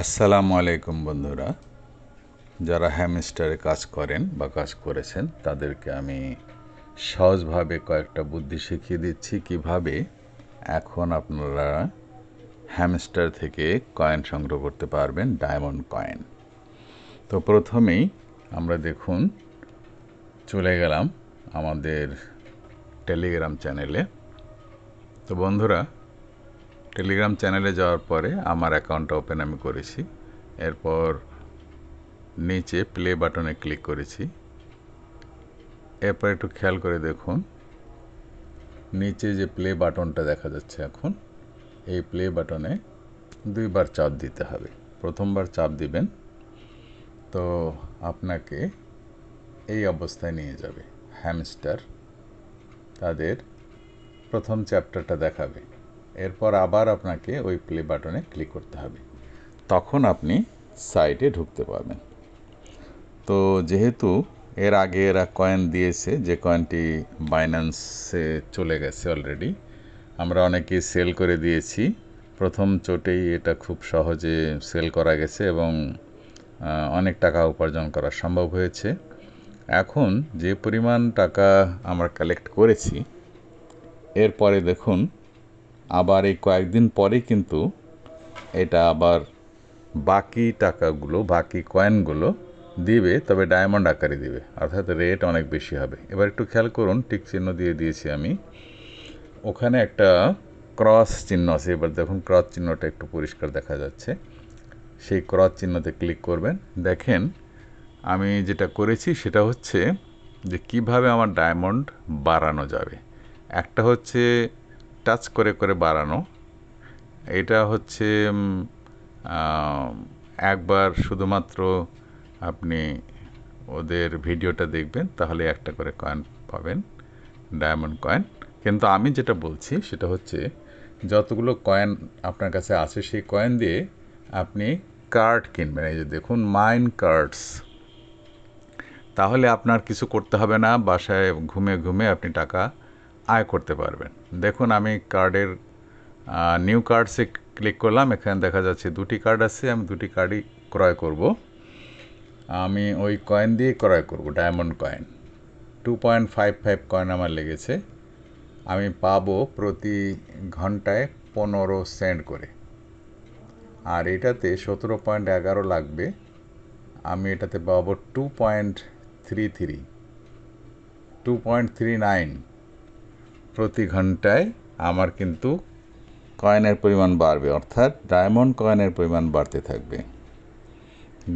আসসালামু আলাইকুম বন্ধুরা। যারা হ্যামস্টারে কাজ করেন বা কাজ করেছেন, তাদেরকে আমি সহজভাবে কয়েকটা বুদ্ধি শিখিয়ে দিচ্ছি কীভাবে এখন আপনারা হ্যামস্টার থেকে কয়েন সংগ্রহ করতে পারবেন ডায়মন্ড কয়েন তো প্রথমেই আমরা দেখুন, চলে গেলাম আমাদের টেলিগ্রাম চ্যানেলে তো বন্ধুরা টেলিগ্রাম চ্যানেলে যাওয়ার পরে আমার অ্যাকাউন্টটা ওপেন আমি করেছি। এরপর নিচে প্লে বাটনে ক্লিক করেছি। এরপর একটু খেয়াল করে দেখুন, নিচে যে প্লে বাটনটা দেখা যাচ্ছে এখন, এই প্লে বাটনে দুইবার চাপ দিতে হবে। প্রথমবার চাপ দিবেন, তো আপনাকে এই অবস্থায় নিয়ে যাবে। হ্যামস্টার তাদের প্রথম চ্যাপ্টারটা দেখাবে। এরপর আবার আপনাকে ওই প্লে বাটনে ক্লিক করতে হবে। তখন আপনি সাইটে ঢুকতে পারবেন। তো যেহেতু এর আগে এরা কয়েন দিয়েছে, যে কয়েনটি বাইন্যান্সে চলে গেছে অলরেডি আমরা অনেকেই সেল করে দিয়েছি। প্রথম চোটেই এটা খুব সহজে সেল করা গেছে এবং অনেক টাকা উপার্জন করা সম্ভব হয়েছে। এখন যে পরিমাণ টাকা আমরা কালেক্ট করেছি, এরপরে দেখুন আবার এই কয়েকদিন পরে কিন্তু এটা আবার বাকি টাকাগুলো, বাকি কয়েনগুলো দিবে, তবে ডায়মন্ড আকারে দিবে। অর্থাৎ রেট অনেক বেশি হবে। এবার একটু খেয়াল করুন টিক চিহ্ন দিয়ে দিয়েছি আমি। ওখানে একটা ক্রস চিহ্ন আছে। এবার দেখুন ক্রস চিহ্নটা একটু পরিষ্কার দেখা যাচ্ছে। সেই ক্রস চিহ্নতে ক্লিক করবেন। দেখেন, আমি যেটা করেছি সেটা হচ্ছে যে কীভাবে আমার ডায়মন্ড বাড়ানো যাবে। একটা হচ্ছে টাচ করে করে বাড়ানো। এটা হচ্ছে একবার শুধুমাত্র আপনি ওদের ভিডিওটা দেখবেন, তাহলে একটা করে কয়েন পাবেন ডায়মন্ড কয়েন কিন্তু আমি যেটা বলছি, সেটা হচ্ছে যতগুলো কয়েন আপনার কাছে আছে, সেই কয়েন দিয়ে আপনি কার্ড কিনবেন। এই যে দেখুন মাইন কার্ডস তাহলে আপনার কিছু করতে হবে না, বাসায় ঘুমে ঘুমে আপনি টাকা আয় করতে পারবেন। দেখুন, আমি কার্ডের নিউ কার্ডসে ক্লিক করলাম, এখানে দেখা যাচ্ছে দুটি কার্ড আছে, আমি দুটি কার্ডই ক্রয় করব। আমি ওই কয়েন দিয়ে ক্রয় করব diamond coin two point five five coin আমার লেগেছে। আমি পাবো প্রতি ঘন্টায় পনেরো সেন্ট করে। আর এটাতে সতেরো পয়েন্ট এগারো লাগবে। আমি এটাতে পাবো two point three three two point three nine প্রতি ঘন্টায় আমার কিন্তু কয়েনের পরিমাণ বাড়বে, অর্থাৎ ডায়মন্ড কয়েনের পরিমাণ বাড়তে থাকবে।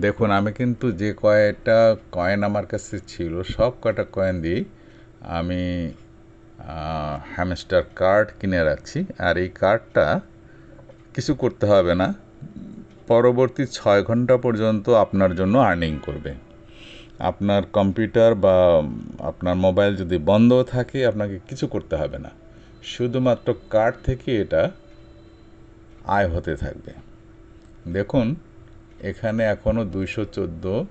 দেখুন, আমি কিন্তু যে কয়টা কয়েন আমার কাছে ছিল, সব কটা কয়েন দিয়ে আমি হ্যামস্টার কার্ড কিনে রাখছি। আর এই কার্ডটা কিছু করতে হবে না, পরবর্তী ছয় ঘণ্টা পর্যন্ত আপনার জন্য আর্নিং করবে। আপনার কম্পিউটার বা আপনার মোবাইল যদি বন্ধ থাকে, আপনাকে কিছু করতে হবে না। শুধুমাত্র কার্ড থেকে এটা আয় হতে থাকবে। দেখুন, এখানে এখনও দুইশো চোদ্দ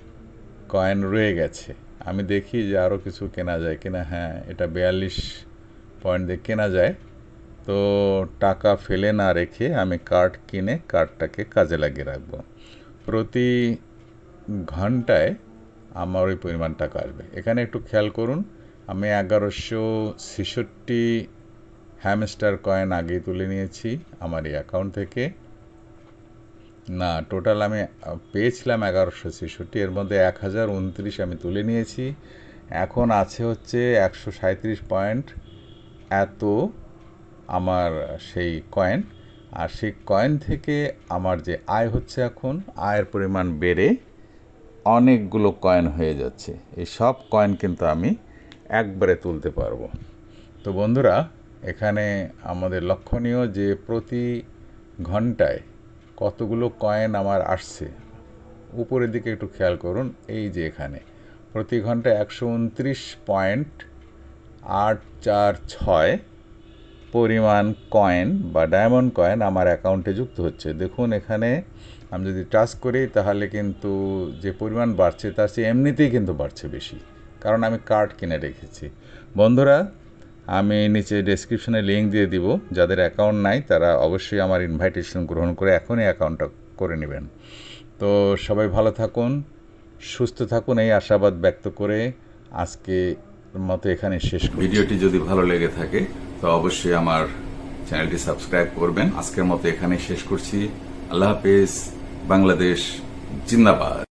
কয়েন রয়ে গেছে। আমি দেখি যে আরও কিছু কেনা যায় কিনা। হ্যাঁ এটা বিয়াল্লিশ পয়েন্ট দিয়ে কেনা যায়। তো টাকা ফেলে না রেখে আমি কার্ড কিনে কার্ডটাকে কাজে লাগিয়ে রাখব। প্রতি ঘন্টায় আমার ওই পরিমাণ টাকা আসবে। এখানে একটু খেয়াল করুন, আমি এগারোশো ছেষট্টি হ্যামস্টার কয়েন আগেই তুলে নিয়েছি আমার এই অ্যাকাউন্ট থেকে। না টোটাল আমি পেয়েছিলাম এগারোশো ছেষট্টি, এর মধ্যে এক হাজার উনত্রিশ আমি তুলে নিয়েছি। এখন আছে হচ্ছে একশো সাঁত্রিশ পয়েন্ট এত আমার সেই কয়েন। আর সেই কয়েন থেকে আমার যে আয় হচ্ছে এখন, আয়ের পরিমাণ বেড়ে অনেকগুলো কয়েন হয়ে যাচ্ছে। এই সব কয়েন কিন্তু আমি একবারে তুলতে পারব। তো বন্ধুরা, এখানে আমাদের লক্ষণীয় যে প্রতি ঘন্টায় কতগুলো কয়েন আমার আসছে, উপরের দিকে একটু খেয়াল করুন, এই যে এখানে। প্রতি ঘন্টায় একশো উনত্রিশ পয়েন্ট আট চার ছয় পরিমাণ কয়েন বা ডায়মন্ড কয়েন আমার অ্যাকাউন্টে যুক্ত হচ্ছে। দেখুন এখানে আমি যদি টাচ করি, তাহলে কিন্তু যে পরিমাণ বাড়ছে, তার চেয়ে এমনিতেই কিন্তু বাড়ছে বেশি। কারণ আমি কার্ড কিনে রেখেছি। বন্ধুরা, আমি নিচে ডেসক্রিপশনে লিঙ্ক দিয়ে দিব। যাদের অ্যাকাউন্ট নাই, তারা অবশ্যই আমার ইনভাইটেশন গ্রহণ করে এখনই অ্যাকাউন্টটা করে নেবেন। তো সবাই ভালো থাকুন, সুস্থ থাকুন। এই আশাবাদ ব্যক্ত করে আজকে মতো এখানে শেষ ভিডিওটি যদি ভালো লেগে থাকে, তো অবশ্যই আমার চ্যানেলটি সাবস্ক্রাইব করবেন। আজকের মতো এখানে শেষ করছি। আল্লাহ হাফেজ। বাংলাদেশ জিন্দাবাদ।